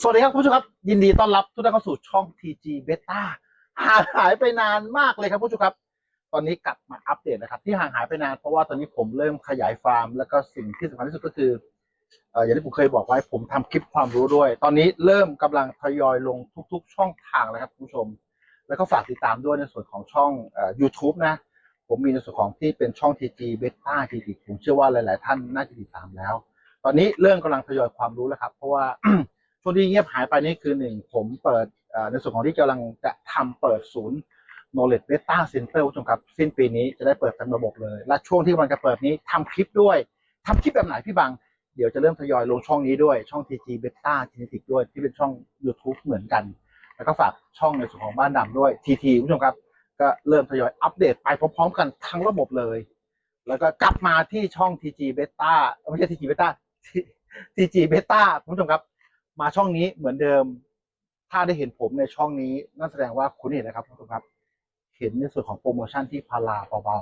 สวัสดีครับคุณผู้ชมครับ ยินดีต้อนรับทุกท่านเข้าสู่ช่อง TG Beta ห่างหายไปนานมากเลยครับคุณผู้ชมครับ ตอนนี้กลับมาอัปเดตนะครับ ที่ห่างหายไปนานเพราะว่าตอนนี้ผมเริ่มขยายฟาร์ม แล้วก็สิ่งที่สำคัญที่สุดก็คือเอ่ออย่างที่ผมเคยบอกไว้ผมทำคลิปความรู้ด้วย ตอนนี้เริ่มกำลังทยอยลงทุก ๆ ช่องทางแล้วครับคุณผู้ชม แล้วก็ฝากติดตามด้วยในส่วนของช่องเอ่อ YouTube นะ ผมมีในส่วนของที่เป็นช่อง TG Beta TG ผมเชื่อว่าหลาย ๆ ท่านน่าจะติดตามแล้ว ตอนนี้เริ่มกำลังทยอยความรู้แล้วครับ เพราะว่า ช่วงที่เงียบหายไปนี่คือหนึ่งผมเปิดในส่วนของที่กำลังจะทำเปิดศูนย์ knowledge beta center คุณผู้ชมครับ สิ้นปีนี้จะได้เปิดเต็มระบบเลย และช่วงที่กำลังจะเปิดนี้ทำคลิปด้วยทำคลิปแบบไหนพี่บังเดี๋ยวจะเริ่มทยอยลงช่องนี้ด้วยช่อง TG beta genetic ด้วยที่เป็นช่อง YouTube เหมือนกัน แล้วก็ฝากช่องในส่วนของบ้านดำด้วย TT คุณผู้ชมครับ ก็เริ่มทยอยอัปเดตไปพร้อมๆ กันทั้งระบบเลย แล้วก็กลับมาที่ช่อง TG Beta เอ้ยไม่ใช่ TG Beta TG Beta คุณผู้ชมครับ มาช่องนี้เหมือนเดิม ถ้าได้เห็นผมในช่องนี้นั่นแสดงว่าคุณเห็นนะครับคุณผู้ชมครับ เห็นในส่วนของโปรโมชั่นที่พาราเบา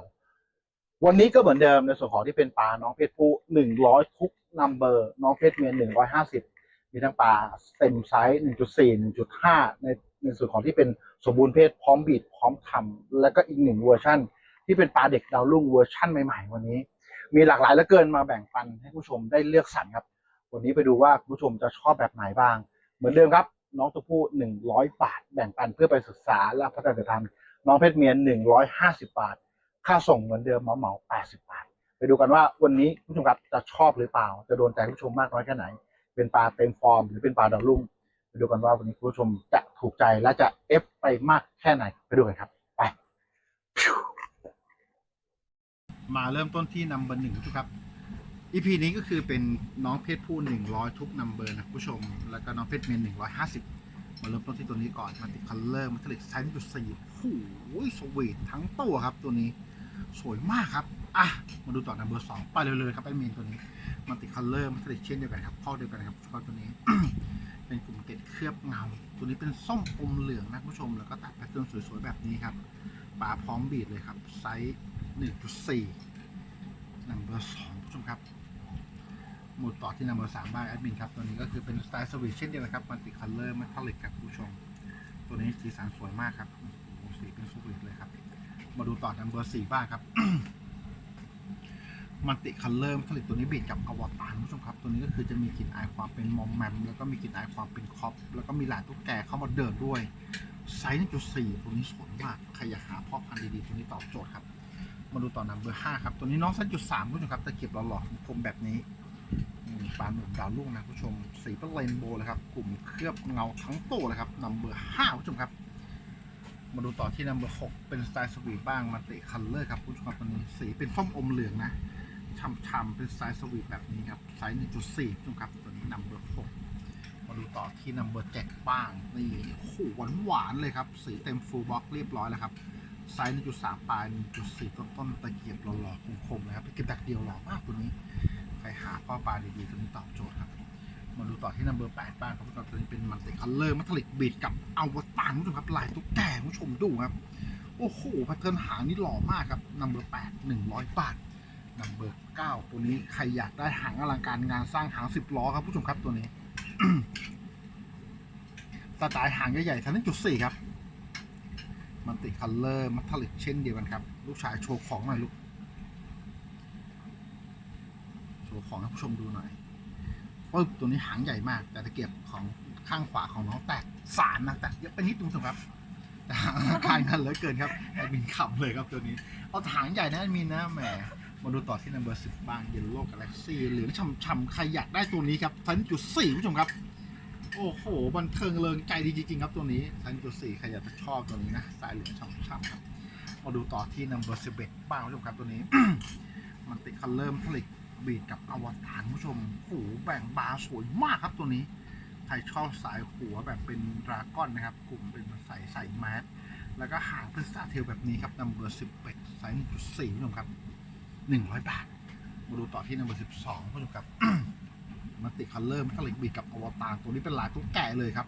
ๆวันนี้ก็เหมือนเดิมในส่วนของที่เป็นปลาน้องเพชรผู้หนึ่งร้อยทุกนัมเบอร์ น้องเพชรเมียหนึ่งร้อยห้าสิบมีทั้งปลาเต็มไซส์หนึ่งจุดสี่หนึ่งจุดห้าในในส่วนของที่เป็นสมบูรณ์เพศพร้อมบีดพร้อมทำแล้วก็อีกหนึ่งเวอร์ชั่นที่เป็นปลาเด็กดาวรุ่งเวอร์ชั่นใหม่ๆ วันนี้ มีหลากหลายเหลือเกินมาแบ่งปันให้ผู้ชมได้เลือกสรรครับ วันนี้ไปดูว่าคุณผู้ชมจะชอบแบบไหนบ้าง เหมือนเดิมครับ น้องตัวผู้หนึ่งร้อยบาท แบ่งปันเพื่อไปศึกษาและพัฒนาสายพันธุ์น้องเพชรเมียนหนึ่งร้อยห้าสิบาท ค่าส่งเหมือนเดิมเหมาเหมาแปดสิบาท ไปดูกันว่าวันนี้ผู้ชมครับจะชอบหรือเปล่า จะโดนใจผู้ชมมากน้อยแค่ไหน เป็นปลาเต็มฟอร์มหรือเป็นปลาดาวรุ่งไปดูกันว่าวันนี้คุณผู้ชมจะถูกใจและจะเอฟไปมากแค่ไหนไปดูกันครับไปมาเริ่มต้นที่นัมเบอร์หนึ่งทุกครับ EP นี้ก็คือเป็นน้องเพศผู้หนึ่งร้อยทุกนัมเบอร์นะผู้ชม แล้วก็น้องเพศเมียหนึ่งร้อยห้าสิบมาเริ่มต้นที่ตัวนี้ก่อนมาติดคัลเลอร์มาติดไซส์จุดสี่โอ้ยสวีททั้งตัวครับตัวนี้สวยมากครับอะมาดูต่อนัมเบอร์สองไปเลยๆครับไอเมนตัวนี้มาติดคัลเลอร์มาติดเช่นเดียวกันครับข้อเดียวกันครับเฉพาะตัวนี้ เป็นกลุ่มเกล็ดเคลือบเงา ตัวนี้เป็นส้มอมเหลืองนะผู้ชม แล้วก็ตัดแพทเทิร์นสวยๆแบบนี้ครับปลาพร้อมบีดเลยครับไซส์หนึ่งจุดสี่นัมเบอร์สองผู้ชมครับ หมุดต่อที่นัมเบอร์สามบ้างแอดมินครับ ตัวนี้ก็คือเป็นสไตล์สวิตเช่นเดียวกันครับมันติคัลเลอร์มันทัลลิกครับผู้ชม ตัวนี้สีสันสวยมากครับโอ้สีเป็นสวิตเลยครับ มาดูต่อนัมเบอร์สี่บ้างครับมันติคัลเลอร์ผลิตตัวนี้บีดกับอวตารผู้ชมครับ ตัวนี้ก็คือจะมีกลิ่นอายความเป็นมอมแมมแล้วก็มีกลิ่นอายความเป็นคอปแล้วก็มีหลายตุ๊กแกเข้ามาเดินด้วยไซส์จุดสี่ตัวนี้สวยมากใครอยากหาพ่อพันธุ์ดีๆตัวนี้ตอบโจทย์ครับ มาดูต่อนัมเบอร์ห้าครับ ตัวนี้น้องไซส์จุดสามผู้ชมครับตะเกียบหล่อๆคมแบบนี้อืม ปลาหนุ่มดาวรุ่งนะผู้ชม สีเป็นเรนโบว์เลยครับ กลุ่มเคลือบเงาทั้งตัวเลยครับนัมเบอร์ห้าผู้ชมครับ มาดูต่อที่นัมเบอร์หกเป็นสไตล์สวีทบ้างมันติคัลเลอร์ครับผู้ชมครับตัวนี้สีเป็นส้มอมเหลืองนะช่ำๆเป็นสไซส์สวีทแบบนี้ครับไซส์1.4ทุกครับตัวนี้นัมเบอร์6มาดูต่อที่นัมเบอร์7บ้างนี่โอ้โหหวานหวานๆเลยครับ สีเต็มฟูลบ็อกเรียบร้อยแล้วครับไซส์1.3ปลาย1.4ต้นต้นตะเกียบหล่อๆคมๆเลยครับตะเกียบดักเดียวหล่อมากตัวนี้ พ่อปลาดีๆตัวนี้ตอบโจทย์ครับ มาดูต่อที่นัมเบอร์8บ้างครับตัวนี้เป็นมันติคัลเลอร์มัทลิกบีดกับอวตารคุณผู้ชมครับลายตุ๊กแกคุณผู้ชมดูครับ โอ้โหแพทเทิร์นหางนี่หล่อมากครับนัมเบอร์8 100บาทนัมเบอร์เก้าตัวนี้ใครอยากได้หางอลังการงานสร้างหางสิบล้อครับผู้ชมครับตัวนี้สไตล์หางใหญ่ๆทันจุดสี่ครับมันติคัลเลอร์มัทลิกเช่นเดียวกันครับ ลูกชายโชว์ของหน่อยลูก โชว์ของให้ผู้ชมดูหน่อยปึ๊บตัวนี้หางใหญ่มาก แต่ตะเกียบของข้างขวาของน้องแตกสารนะแตกเยอะไปนิดนึงผู้ชมครับแต่หางอลังการกันเหลือเกินครับแอดมินขับเลยครับตัวนี้ เอาหางใหญ่นะแอดมินนะแหมมาดูต่อที่นัมเบอร์สิบบ้างเยลโล่กาแล็กซี่หลือช่ำๆใครอยากได้ตัวนี้ครับทันจุดสี่ผู้ชมครับ โอ้โหบันเทิงเริงใจดีจริงๆครับตัวนี้ทันจุดสี่ใครอยากจะชอบตัวนี้นะสายเหลืองช่ำๆครับมาดูต่อที่นัมเบอร์สิบเอ็ดบ้างผู้ชมครับตัวนี้ มันติดคัลเลอร์ผลิต บีดกับอวตารผู้ชมโหแบ่งบาสวยมากครับตัวนี้ ใครชอบสายหัวแบบเป็นดราก้อนนะครับ กลุ่มเป็นใส่ใส่แมสแล้วก็หางเป็นสตาร์เทลแบบนี้ครับนัมเบอร์สิบเอ็ดไซส์จุดสี่ผู้ชมครับหนึ่งร้อยบาท มาดูต่อที่นัมเบอร์สิบสองผู้ชมครับมันติคัลเลอร์มันก็เลยบีดกับอวตารตัวนี้เป็นลายตุ๊กแกเลยครับ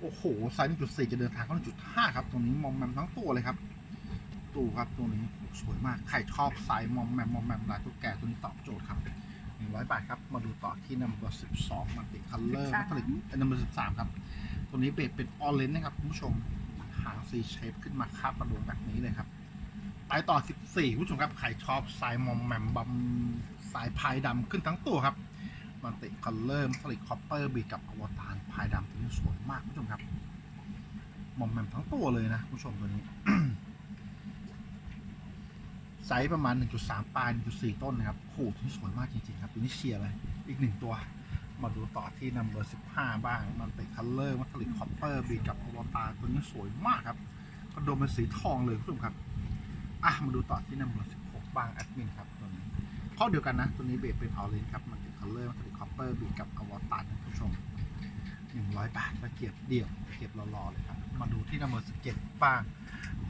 โอ้โหไซส์จุดสี่จะเดินทางเข้าจุดห้าครับ ตรงนี้มอมแมมทั้งตัวเลยครับ ตูครับตัวนี้สวยมากใครชอบไซส์มอมแมมมอมแมมลายตุ๊กแกตัวนี้ตอบโจทย์ครับหนึ่งร้อยบาทครับ มาดูต่อที่นัมเบอร์สิบสองมันติคัลเลอร์13มัทลิกนัมเบอร์สิบสามครับ ตัวนี้เบสเป็นออเรนจ์นะครับ คุณผู้ชม หางซีเชฟขึ้นมาคาบกระดวงแบบนี้เลยครับไปต่อ 14 คุณผู้ชมครับใครชอบสายมอมแมมบัมสายพายดำขึ้นทั้งตัวครับมันติคัลเลอร์มัทลิกคอปเปอร์บีกับอวตารพายดำตัวนี้สวยมากคุณผู้ชมครับ มอมแมมทั้งตัวเลยนะ คุณผู้ชมตัวนี้ ไซส์ประมาณ 1.3 ปลาย 1.4 ต้นนะครับโหตัวนี้สวยมากจริงๆครับตัวนี้เชียร์เลย อีกหนึ่งตัว มาดูต่อที่นัมเบอร์15 บ้าง มันติคัลเลอร์มัทลิกคอปเปอร์บีกับอวตารตัวนี้สวยมากครับกระโดมเป็นสีทองเลยคุณผู้ชมครับ อะ มาดูต่อที่นัมเบอร์16 บ้างแอดมินครับตัวนี้ข้อเดียวกันนะ ตัวนี้เบสเป็นออเรนจ์ครับ มันติคัลเลอร์มัทลิกคอปเปอร์บีกับอวตารคุณผู้ชม100 บาทตะเกียบเดี่ยวตะเกียบหล่อๆเลยครับ มาดูที่นัมเบอร์17บ้าง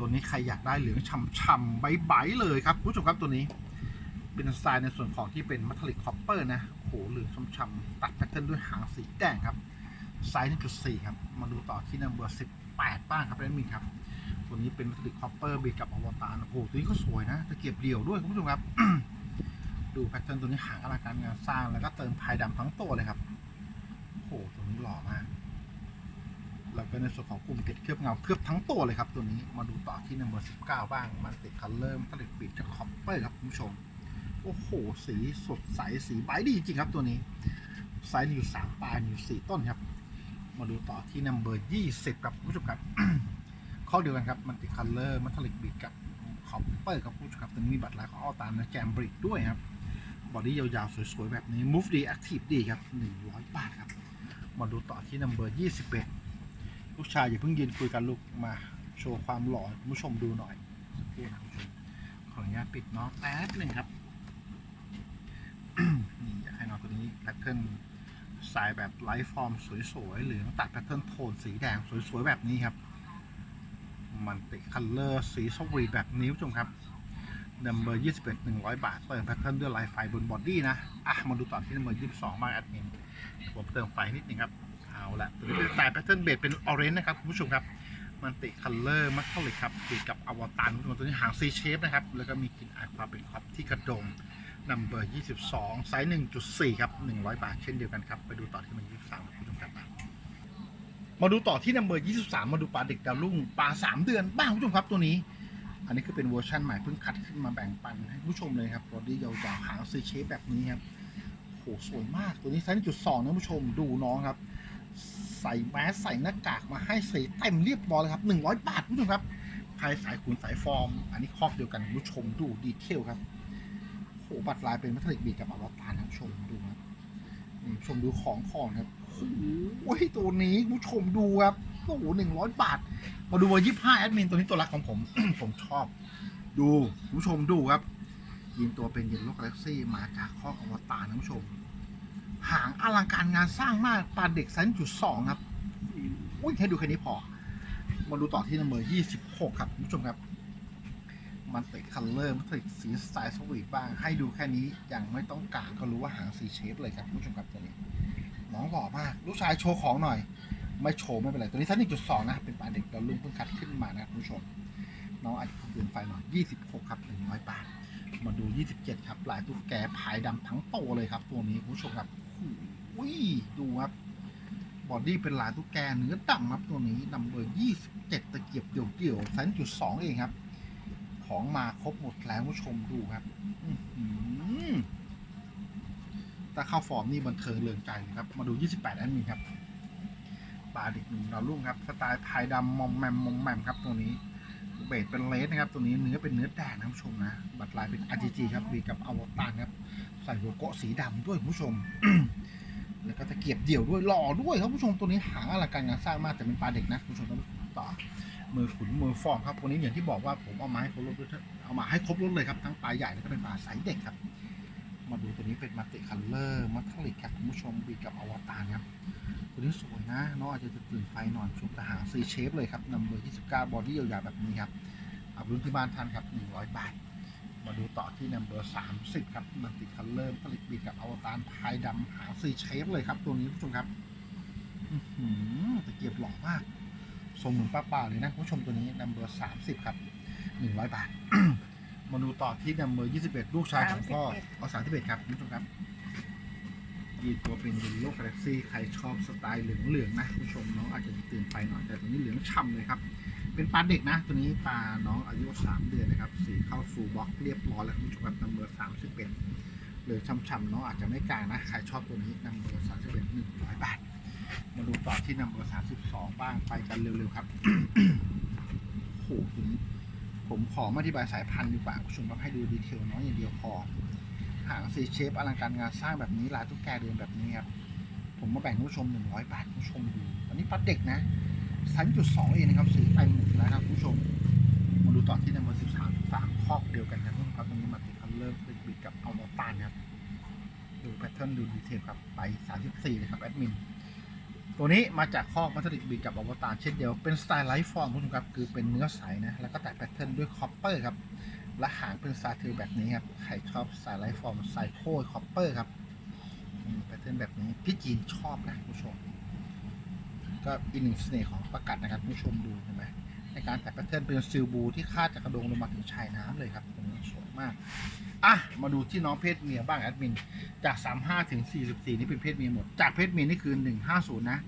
ตัวนี้ใครอยากได้เหลืองฉ่ำๆใบๆเลยครับผู้ชมครับตัวนี้ เป็นสไตล์ในส่วนของที่เป็นมัทลิกคอปเปอร์นะโอ้โหเหลืองช่ำๆตัดแพทเทิร์นด้วยหางสีแดงครับไซส์1.4ครับ มาดูต่อที่นัมเบอร์18บ้างครับแอดมินครับ ตัวนี้เป็นมัทลิกคอปเปอร์บีกับอวตารโอ้โหตัวนี้ก็สวยนะตะเกียบเดี่ยวด้วยคุณผู้ชมครับ ดูแพทเทิร์นตัวนี้หางอลังการงานสร้างแล้วก็เติมพายดำทั้งตัวเลยครับโอ้โหตัวนี้หล่อมาก แล้วก็ในส่วนของกลุ่มเกล็ดเคลือบเงาเคลือบทั้งตัวเลยครับตัวนี้มาดูต่อที่นัมเบอร์19 บ้าง มันติดคัลเลอร์มันติดปีกจากคอปเปอร์ครับคุณผู้ชม โอ้โห สีสดใสสีใบดีจริงครับตัวนี้ไซส์อยู่สามปลายอยู่สี่ต้นครับ มาดูต่อที่นัมเบอร์20ครับคุณผู้ชมครับข้อเดียวกันครับมันติดคัลเลอร์มันติดบีกกับคอปเปอร์ครับคุณผู้ชมครับตัวนี้มีบัตรลายของออตามนะแกมบริกด้วยครับบอดี้ยาวๆสวยๆแบบนี้ move ดี active ดีครับ100บาทครับมาดูต่อที่นัมเบอร์21 ลูกชายอย่าเพิ่งยืนคุยกันลูกมาโชว์ความหล่อผู้ชมดูหน่อยสักคนะคุณผู้ชมขออนุญาตปิดน้องแป๊บหนึ่งครับนี่อยากให้น้องตัวนี้แพทเทิร์นสายแบบไลฟ์ฟอร์มสวยๆเหลืองตัดแพทเทิร์นโทนสีแดงสวยๆ แบบนี้ครับ มันติคัลเลอร์สีสวีทแบบนี้คุณผู้ชมครับนัมเบอร์21 100บาท เติมแพทเทิร์นด้วยลายไฟบนบอดี้นะ อะ มาดูต่อที่นัมเบอร์22บ้างแอดมินผมเติมไฟนิดนึงครับ เอาละตัวนี้เป็นสไตล์แพทเทิร์นเบสเป็นออเรนจ์นะครับคุณผู้ชมครับ มันติคัลเลอร์มัทลิกครับติดกับอวตารคุณผู้ชมตัวนี้หางซีเชฟนะครับ แล้วก็มีกลิ่นอายความเป็นครอปที่กระดงนัมเบอร์ 22 ไซส์ 1.4 ครับ 100 บาทเช่นเดียวกันครับ ไปดูต่อที่มัน 23ครับคุณผู้ชมครับมาดูต่อที่นัมเบอร์ 23 มาดูปลาเด็กดาวรุ่งปลา 3 เดือนบ้างคุณผู้ชมครับตัวนี้ อันนี้คือเป็นเวอร์ชันใหม่เพิ่งคัดขึ้นมาแบ่งปันให้ผู้ชมเลยครับบอดี้ยาวๆหางซีเชฟแบบนี้ครับโหสวยมากตัวนี้ไซส์ 1.2นะผู้ชมดูน้องครับ ใส่แมสใส่หน้ากากมาให้ใส่เต็มเรียบร้อยเลยครับ100บาทคุณผู้ชมครับใครสายขุนสายฟอร์ม อันนี้คอกเดียวกันคุณผู้ชมดูดีเทลครับโหบัตรลายเป็นมัทริกบีกับอวตารนะผู้ชมดูครับนี่ชมดูของของครับโอ้ยตัวนี้คุณผู้ชมดูครับโอ้โหหนึ่งร้อยบาท มาดูเบอร์ยี่ห้าแอดมินตัวนี้ตัวรักของผม ผมชอบ ดูคุณผู้ชมดูครับยินตัวเป็นเยลโลกาแล็กซี่มาจากข้อกอวตารนะคุณผู้ชม หางอลังการงานสร้างมากปลาเด็กไซส์จุดสองครับ อุ้ยแค่ดูแค่นี้พอ มาดูต่อที่นัมเบอร์ยี่สิบหกครับคุณผู้ชมครับ มันติดคัลเลอร์มันติดสีสไตล์สวีทบ้าง ให้ดูแค่นี้ยังไม่ต้องกางก็รู้ว่าหางสีเชฟเลยครับคุณผู้ชมครับตัวนี้น้องหล่อมาก ลูกชายโชว์ของหน่อย ไม่โชว์ไม่เป็นไร ตัวนี้ไซส์หนึ่งจุดสองนะ เป็นปลาเด็กเราลุงเพิ่งคัดขึ้นมานะคุณผู้ชม น้องอาจจะเกินไฟหน่อยยี่สิบหกครับหนึ่งร้อยบาท มาดู27ครับลายตุ๊กแกพายดำทั้งโตเลยครับ ตัวนี้คุณผู้ชมครับ ยดูครับบอดี้เป็นลายตุ๊กแกเนื้อดำครับตัวนี้นำเบอร์27ตะเกียบเดี่ยวๆไซส์จุดสองเองครับ ของมาครบหมดแล้วคุณผู้ชมดูครับหือถ้าเข้าฟอร์มนี่บันเทิงเรืองใจเลยครับ มาดู 28แอดมินครับปลาเด็กหนุ่มดาวรุ่งครับ สไตล์พายดำมอมแมมมอมแมมครับ ตัวนี้ เบสเป็นเลสนะครับ ตัวนี้เนื้อเป็นเนื้อแดงนะคุณผู้ชมนะ บัตรลายเป็น RGG ครับบีกับอวตารครับ ใส่โลโก้สีดำด้วยคุณผู้ชม แล้วก็ตะเกียบเดี่ยวด้วยหล่อด้วยครับผู้ชมตัวนี้หางอลังการงานสร้างมากแต่เป็นปลาเด็กนะคุณผู้ชมต้องต่อมือขุนมือฟอร์มครับตัวนี้อย่างที่บอกว่าผมเอามาให้ครบรถด้วยเอามาให้ครบรถเลยครับทั้งปลาใหญ่แล้วก็เป็นปลาไซส์เด็กครับ มาดูตัวนี้เป็นมัตติคัลเลอร์มัทลิกครับคุณผู้ชมบีกับอวตารครับตัวนี้สวยนะน้องอาจจะตื่นไฟหน่อยชมกระหางซีเชฟเลยครับนัมเบอร์29บอดี้ยาวๆแบบนี้ครับเอารุ่นที่บ้านทันครับ100บาท มาดูต่อที่นัมเบอร์30 ครับมันติดคัลเลอร์ผลิตบีกับอวตารพายดำหางซีเชฟเลยครับ ตัวนี้ผู้ชมครับอื้อหือตะเกียบหล่อมากทรงเหมือนป้าป่าเลยนะผู้ชมตัวนี้นัมเบอร์30 ครับ 100 บาท มาดูต่อที่นัมเบอร์21 ลูกชายของพ่อเอา31 ครับคุณผู้ชมครับยีตัวเป็นเยลโล่กาแล็กซี่ใครชอบสไตล์เหลืองๆนะคุณผู้ชมน้องอาจจะตื่นไปหน่อยแต่ตัวนี้เหลืองฉ่ำเลยครับ เป็นปลาเด็กนะ ตัวนี้ปลาน้องอายุ 3 เดือนนะครับสีเข้าฟูลบล็อกเรียบร้อยแล้วคุณผู้ชมครับนัมเบอร์สามสิบเอ็ดเหลือช่ำๆน้องอาจจะไม่กลางนะ ใครชอบตัวนี้นัมเบอร์สามสิบเอ็ดหนึ่งร้อยบาท มาดูต่อที่นัมเบอร์สามสิบสองบ้างไปกันเร็วๆครับโอ้โหตัวนี้ผมขอมาอธิบายสายพันธุ์ดีกว่าคุณผู้ชมครับให้ดูดีเทลน้อยอย่างเดียวพอหางซีเชฟอลังการงานสร้างแบบนี้ลายตุ๊กแกเดินแบบนี้ครับผมมาแบ่งคุณผู้ชมหนึ่งร้อยบาทคุณผู้ชมดูอันนี้ปลาเด็กนะ สามจุดสองเองนะครับสีเต็มหมดแล้วครับคุณผู้ชมมาดูต่อที่นัมเบอร์สิบสามสามคอกเดียวกันครับคนครับตรงนี้มาติดคันเริ่มเป็นบิดกับเอัลมตานครับดูแพทเทิร์นดูดีเทลครับไปสามสิบสี่เลยครับแอดมินตัวนี้มาจากคอกมัสลิกบิดกับอวตารเช่นเดียวเป็นสไตล์ไลฟ์ฟอร์มคุณผู้ชมครับคือเป็นเนื้อใสนะแล้วก็แตะแพทเทิร์นด้วยคอปเปอร์ครับและหางเป็นซาทิลแบบนี้ครับใครชอบสายไลฟ์ฟอร์มไซโคคอปเปอร์ครับแพทเทิร์นแบบนี้พี่จีนชอบนะคุณผู้ชม ก็อีกหนึ่งเสน่ห์ของประกัดนะครับผู้ชมดูเห็นไหมในการแตะแพทเทิร์นเป็นซิลบูที่คาดจากกระดงลงมาถึงชายน้ำเลยครับตรงนี้สวยมากอะมาดูที่น้องเพศเมียบ้างแอดมิน จาก 35 ถึง 44 นี่เป็นเพศเมียหมด จากเพศเมียนี่คือ 150 นะ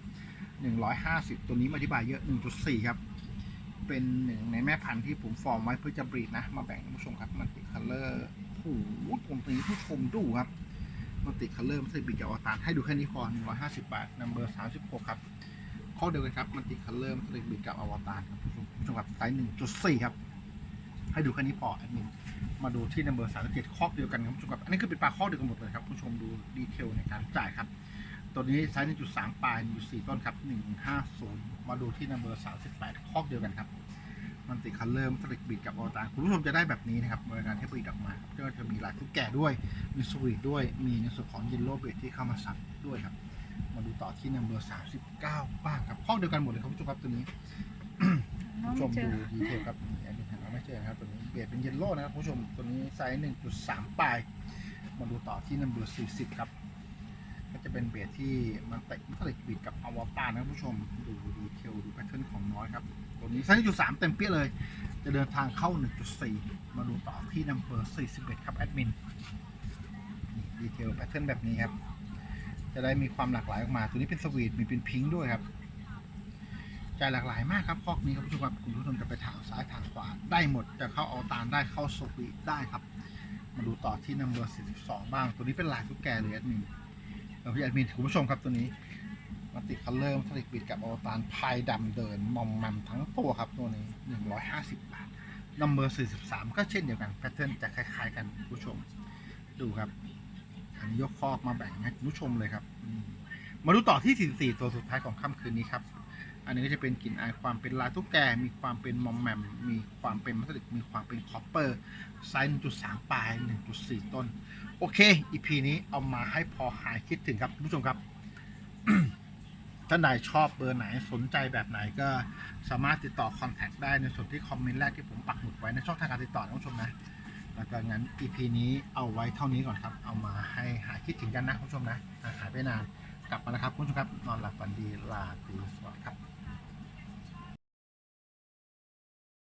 150 ตัวนี้มาอธิบายเยอะ 1.4 ครับ เป็นหนึ่งในแม่พันธุ์ที่ผมฟอร์มไว้เพื่อจะบรีดนะ มาแบ่งผู้ชมครับ มันติคัลเลอร์โอ้โหตรงนี้ผู้ชมดูครับ มันติคัลเลอร์มันติดบีดกับอวตารให้ดูแค่นี้พอ 150 บาทนัมเบอร์ 36 ครับ ข้อเดียวกันครับ มันติคัลเลอร์มันติดบีดกับอวตารครับผู้ชมครับไซส์1.4ครับ ให้ดูแค่นี้พอแอดมินมาดูที่นัมเบอร์สามสิบเจ็ดคอเดียวกันครับผู้ชมครับ อันนี้คือเป็นปลาคอเดียวกันหมดเลยครับผู้ชมดูดีเทลในการจ่ายครับ ตัวนี้ไซส์หนึ่งจุดสามปลายอยู่สี่ต้นครับหนึ่งห้าศูนย์มาดูที่นัมเบอร์สามสิบแปดคอเดียวกันครับ มันติดคันเริ่มสลิกบีดกับอวตารคุณผู้ชมจะได้แบบนี้นะครับบริการที่ผลิตออกมาครับก็จะมีลายทุกแก่ด้วย มีสวีทด้วย มีในส่วนของยินโลเบทที่เข้ามาสับด้วยครับ มาดูต่อที่นัมเบอร์สามสิบเก้าบ้างครับคอกเดียวกันหมดเลยครับผู้ชมครับตัวนี้คุณผู้ชมดูดีเทลครับอันนี้เราไม่เจอนะครับตัวนี้เบสเป็นเยลโล่นะครับคุณผู้ชมตัวนี้ไซส์1.3ปลายมาดูต่อที่นัมเบอร์40ครับก็จะเป็นเบสที่มันเตะมันผลิตบีดกับอวตารนะครับคุณผู้ชมดูดีเทลดูแพทเทิร์นของน้อยครับตัวนี้ไซส์1.3เต็มเปี้ยเลย จะเดินทางเข้า1.4มาดูต่อที่นัมเบอร์41ครับแอดมินดีเทลแพทเทิร์นแบบนี้ครับ จะได้มีความหลากหลายออกมา ตัวนี้เป็นสวีทมีเป็นพิงค์ด้วยครับใจหลากหลายมากครับคอกนี้ครับคุณผู้ชมครับคุณผู้ชมจะไปทางซ้ายทางขวาได้หมดจะเข้าเอาตานได้เข้าสวีทได้ครับ มาดูต่อที่นัมเบอร์42 บ้าง ตัวนี้เป็นลายทุกแกเลยแอดมินเราพี่แอดมินคุณผู้ชมครับตัวนี้มาติดคัลเลอร์มาติดบิดกับอวตารพายดำเดินมอมแมมทั้งตัวครับตัวนี้ 150 บาทนัมเบอร์43 ก็เช่นเดียวกันแพทเทิร์นจะคล้าย ๆ กันคุณผู้ชม ดูครับ อันนี้ยกคอกมาแบ่งให้คุณผู้ชมเลยครับมาดูต่อที่44ตัวสุดท้ายของค่ำคืนนี้ครับ อันนี้ก็จะเป็นกลิ่นอายความเป็นลายตุ๊กแก มีความเป็นมอมแมม มีความเป็นมัสลิกมีความเป็นคอปเปอร์ ไซส์1.3 ปลาย 1.4 ต้น โอเค อีพีนี้เอามาให้พอหายคิดถึงครับคุณผู้ชมครับท่านใดชอบเบอร์ไหนสนใจแบบไหนก็สามารถติดต่อคอนแทคได้ในส่วนที่คอมเมนต์แรกที่ผมปักหมุดไว้ในช่องทางการติดต่อนะคุณผู้ชมนะ แล้วก็งั้น EP นี้เอาไว้เท่านี้ก่อนครับ เอามาให้หายคิดถึงกันนะคุณผู้ชมนะหายไปนาน กลับมาแล้วครับคุณผู้ชมครับ นอนหลับฝันดีลาตีสวัสดีครับ